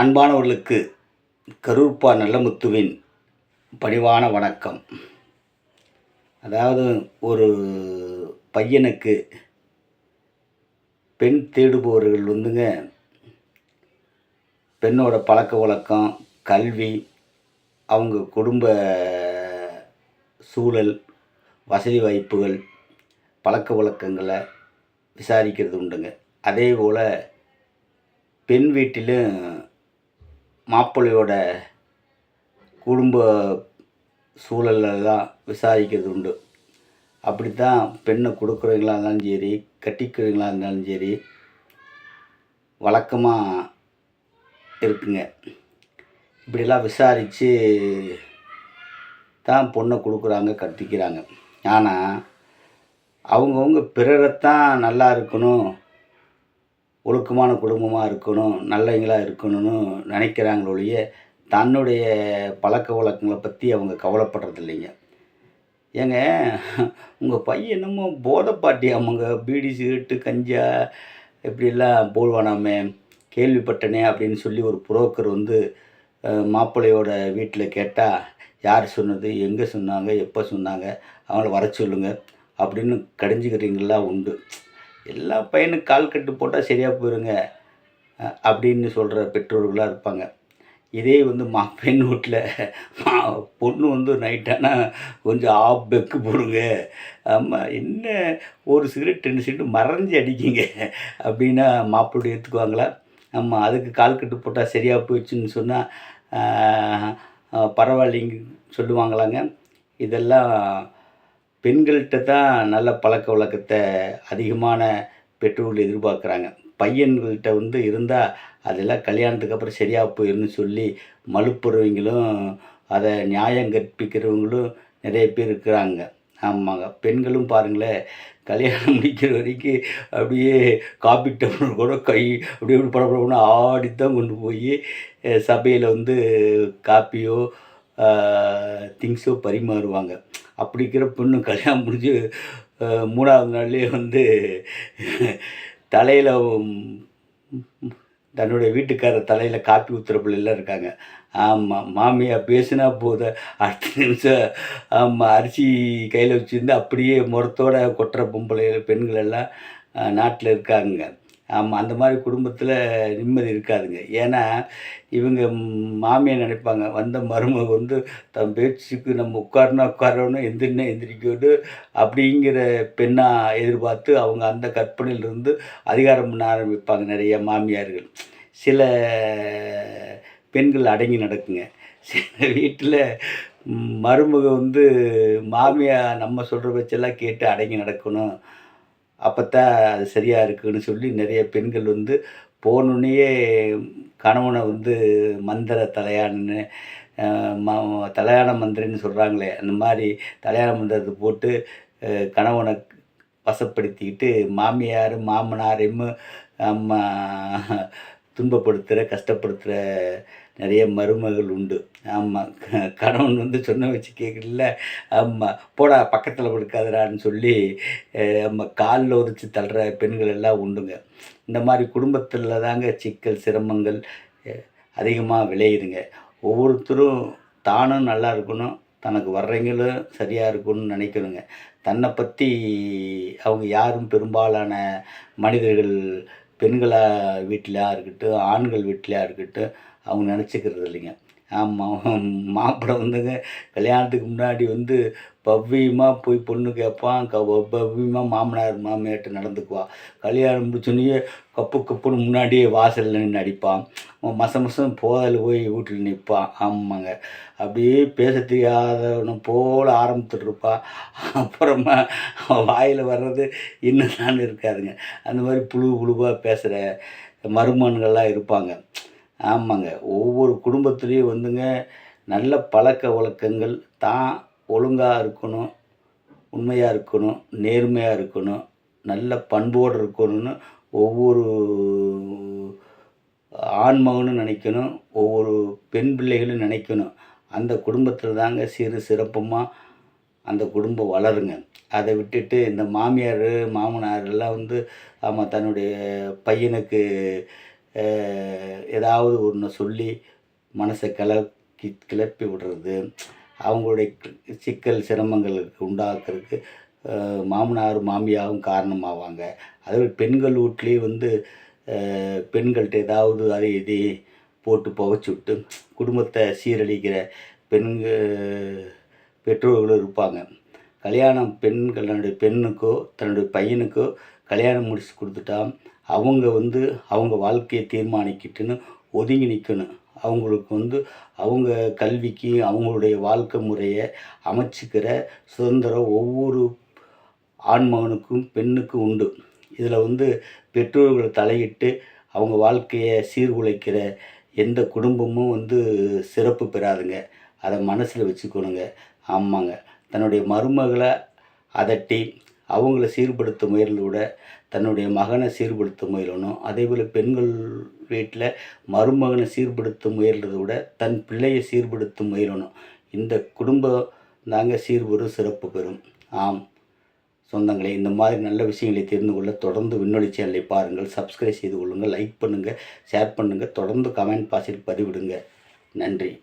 அன்பானவர்களுக்கு கருப்பா நல்லமுத்துவின் பணிவான வணக்கம். அதாவது ஒரு பையனுக்கு பெண் தேடுபவர்கள் வந்துங்க பெண்ணோட பழக்க வழக்கம் கல்வி அவங்க குடும்ப சூழல் வசதி வாய்ப்புகள் பழக்க வழக்கங்களை விசாரிக்கிறது உண்டுங்க. அதே போல் பெண் வீட்டிலும் மாப்பிள்ளையோட குடும்ப சூழலெல்லாம் விசாரிக்கிறது உண்டு அப்படி தான் பெண்ணை கொடுக்குறவங்களா இருந்தாலும் சரி கட்டிக்கிறவங்களா இருந்தாலும் சரி வழக்கமாக இருக்குங்க. இப்படிலாம் விசாரித்து தான் பொண்ணை கொடுக்குறாங்க கட்டிக்கிறாங்க. ஆனால் அவங்கவுங்க பிறரைத்தான் நல்லா இருக்கணும் ஒழுக்கமான குடும்பமாக இருக்கணும் நல்லவங்களாக இருக்கணும்னு நினைக்கிறாங்களே ஒழிய தன்னுடைய பழக்க வழக்கங்களை பற்றி அவங்க கவலைப்படுறது இல்லைங்க. ஏங்க உங்கள் பையன் என்னமோ போதை பாட்டியாமங்க பீடி சிகரெட்டு கஞ்சா இப்படிலாம் போடுவானாமே கேள்விப்பட்டனே அப்படின்னு சொல்லி ஒரு புரோக்கர் வந்து மாப்பிள்ளையோட வீட்டில் கேட்டால் யார் சொன்னது எங்கே சொன்னாங்க எப்போ சொன்னாங்க அவங்கள வர சொல்லுங்கள் அப்படின்னு கடிஞ்சிக்கிறீங்களா உண்டு. எல்லா பையனுக்கு கால் கட்டு போட்டால் சரியாக போயிருங்க அப்படின்னு சொல்கிற பெற்றோர்களாக இருப்பாங்க. இதே வந்து மா பெண் வீட்டில் மா பொண்ணு வந்து நைட்டானால் கொஞ்சம் ஆஃப் பெக்கு போடுங்க. ஆமாம் என்ன ஒரு சிகரெட் ரெண்டு சிகரெட் மறைஞ்சு அடிக்கிங்க அப்படின்னா மாப்பிள்ளை ஏற்றுக்குவாங்களா ஆமாம் அதுக்கு கால் கட்டு போட்டால் சரியாக போயிடுச்சுன்னு சொன்னால் பரவாயில்லைங்க சொல்லுவாங்களாங்க. இதெல்லாம் பெண்கள்கிட்ட தான் நல்ல பழக்க வழக்கத்தை அதிகமான பெற்றோர்கள் எதிர்பார்க்குறாங்க. பையன்கள்கிட்ட வந்து இருந்தால் அதெல்லாம் கல்யாணத்துக்கு அப்புறம் சரியாக போயிடும்னு சொல்லி மலுப்புறவங்களும் அதை நியாயம் கற்பிக்கிறவங்களும் நிறைய பேர் இருக்கிறாங்க. ஆமாங்க. பெண்களும் பாருங்களேன் கல்யாணம் முடிக்கிற வரைக்கும் அப்படியே காப்பி டம்ளர் கூட கை அப்படியே இப்படி ஆடித்தான் கொண்டு போய் சபையில் வந்து காப்பியோ திங்ஸோ பரிமாறுவாங்க. அப்படி இருக்கிற பொண்ணு கல்யாணம் முடிஞ்சு மூணாவது நாள்லேயே வந்து தலையில் தன்னுடைய வீட்டுக்காரர் தலையில் காப்பி ஊற்றுற பிள்ளைலாம் இருக்காங்க. ஆமாம் மாமியார் பேசுனா போத அடுத்த நிமிஷம் ஆமாம் அரிசி கையில் வச்சுருந்து அப்படியே முறத்தோட கொட்டுற பொம்பளை பெண்கள் எல்லாம் நாட்டில் இருக்காங்க. ஆமாம் அந்த மாதிரி குடும்பத்தில் நிம்மதி இருக்காதுங்க. ஏன்னா இவங்க மாமியார் நினைப்பாங்க வந்த மருமக வந்து தன் பேச்சுக்கு நம்ம உட்காரணும் உட்காரணும் எந்திரினா எந்திரிக்கணும் அப்படிங்கிற பெண்ணாக எதிர்பார்த்து அவங்க அந்த கற்பனையிலிருந்து அதிகாரம் பண்ண ஆரம்பிப்பாங்க நிறைய மாமியார்கள். சில பெண்கள் அடங்கி நடக்குங்க. சில வீட்டில் மருமக வந்து மாமியார் நம்ம சொல்கிற வச்செல்லாம் கேட்டு அடங்கி நடக்கணும். அப்போத்தான் அது சரியாக இருக்குன்னு சொல்லி நிறைய பெண்கள் வந்து போனோடனேயே கணவனை வந்து மந்திர தலையான்னு ம தலையான மந்திரன்னு சொல்கிறாங்களே அந்த மாதிரி தலையான மந்திரத்தை போட்டு கணவனை வசப்படுத்திக்கிட்டு மாமியார் மாமனாரையும் நம்ம துன்பப்படுத்துகிற கஷ்டப்படுத்துகிற நிறைய மருமகள் உண்டு. ஆமாம் கணவன் வந்து சொன்ன வச்சு கேட்கல ஆமாம் போடா பக்கத்தில் படுக்காதடான்னு சொல்லி நம்ம காலில் உரிச்சு தள்ளுற பெண்கள் எல்லாம் உண்டுங்க. இந்த மாதிரி குடும்பத்தில் தாங்க சிக்கல் சிரமங்கள் அதிகமாக விளையுதுங்க. ஒவ்வொருத்தரும் தானும் நல்லா இருக்கணும் தனக்கு வர்றவங்களும் சரியாக இருக்கணும்னு நினைக்கணுங்க. தன்னை பற்றி அவங்க யாரும் பெரும்பாலான மனிதர்கள் பெண்களாக வீட்டிலையாக இருக்கட்டும் ஆண்கள் வீட்டிலையாக இருக்கட்டும் அவங்க நினச்சிக்கிறது இல்லைங்க. ஆமாம் மாப்பிள்ளை வந்துங்க கல்யாணத்துக்கு முன்னாடி வந்து பவ்யமாக போய் பொண்ணு கேட்பான் க பவ்யமாக மாமனார் மாமியார்ட்ட நடந்துக்குவா. கல்யாணம் முடிச்சோன்னே கப்பு கப்புன்னு முன்னாடியே வாசலில் நின்று அடிப்பான் மச மசம் போதல் போய் வீட்டில் நிற்பான். ஆமாங்க. அப்படியே பேச தெரியாதவனை போல் ஆரம்பித்துட்டு இருப்பான் அப்புறமா அவன் வாயில் வர்றது இன்னும் தான் இருக்காதுங்க. அந்த மாதிரி புழு புழுவாக பேசுகிற மருமகன்கள்லாம் இருப்பாங்க. ஆமாங்க. ஒவ்வொரு குடும்பத்துலேயும் வந்துங்க நல்ல பழக்க வழக்கங்கள் தான் ஒழுங்காக இருக்கணும் உண்மையாக இருக்கணும் நேர்மையாக இருக்கணும் நல்ல பண்போடு இருக்கணும்னு ஒவ்வொரு ஆண்மகனும் நினைக்கணும் ஒவ்வொரு பெண் பிள்ளைகளும் நினைக்கணும். அந்த குடும்பத்தில் தாங்க சிறு சிறப்புமாக அந்த குடும்பம் வளருங்க. அதை விட்டுட்டு இந்த மாமியார் மாமனார் எல்லாம் வந்து ஆமாம் தன்னுடைய பையனுக்கு ஏதாவது ஒன்று சொல்லி மனசை கலக்கி கிளப்பி விடுறது அவங்களுடைய சிக்கல் சிரமங்களுக்கு உண்டாக்குறதுக்கு மாமனாரும் மாமனார் மாமியாரும் காரணமாவாங்க. அதே பெண்கள் வீட்லேயும் வந்து பெண்கள்கிட்ட ஏதாவது அதை இதை போட்டு புகைச்சி விட்டு குடும்பத்தை சீரழிக்கிற பெண்கள் பெற்றோர்களும் இருப்பாங்க. கல்யாணம் பெண்கள் தன்னுடைய பெண்ணுக்கோ தன்னுடைய பையனுக்கோ கல்யாணம் முடிச்சு கொடுத்துட்டா அவங்க வந்து அவங்க வாழ்க்கையை தீர்மானிக்கிட்டுன்னு ஒதுங்கி நிற்கணும் அவங்களுக்கு வந்து அவங்க கல்விக்கு அவங்களுடைய வாழ்க்கை முறையை அமைச்சிக்கிற சுதந்திரம் ஒவ்வொரு ஆண்மகனுக்கும் பெண்ணுக்கும் உண்டு. இதில் வந்து பெற்றோர்கள் தலையிட்டு அவங்க வாழ்க்கையை சீர்குலைக்கிற எந்த குடும்பமும் வந்து சிறப்பு பெறாதுங்க. அதை மனசில் வச்சுக்கணுங்க. ஆமாங்க. தன்னுடைய மருமகளை அதட்டி அவங்கள சீர்படுத்த முயறதை விட தன்னுடைய மகனை சீர்படுத்த முயலணும். அதே போல் பெண்கள் வீட்டில் மருமகனை சீர்படுத்த முயல்றதை விட தன் பிள்ளையை சீர்படுத்த முயலணும். இந்த குடும்பம் தாங்க சீர்பெறும் சிறப்பு பெறும். ஆம். சொந்தங்களே இந்த மாதிரி நல்ல விஷயங்களை தெரிந்து கொள்ள தொடர்ந்து விண்ணொலி சேனலை பாருங்கள். சப்ஸ்கிரைப் செய்து கொள்ளுங்கள் லைக் பண்ணுங்கள் ஷேர் பண்ணுங்கள் தொடர்ந்து கமெண்ட் பாசில் பதிவிடுங்க. நன்றி.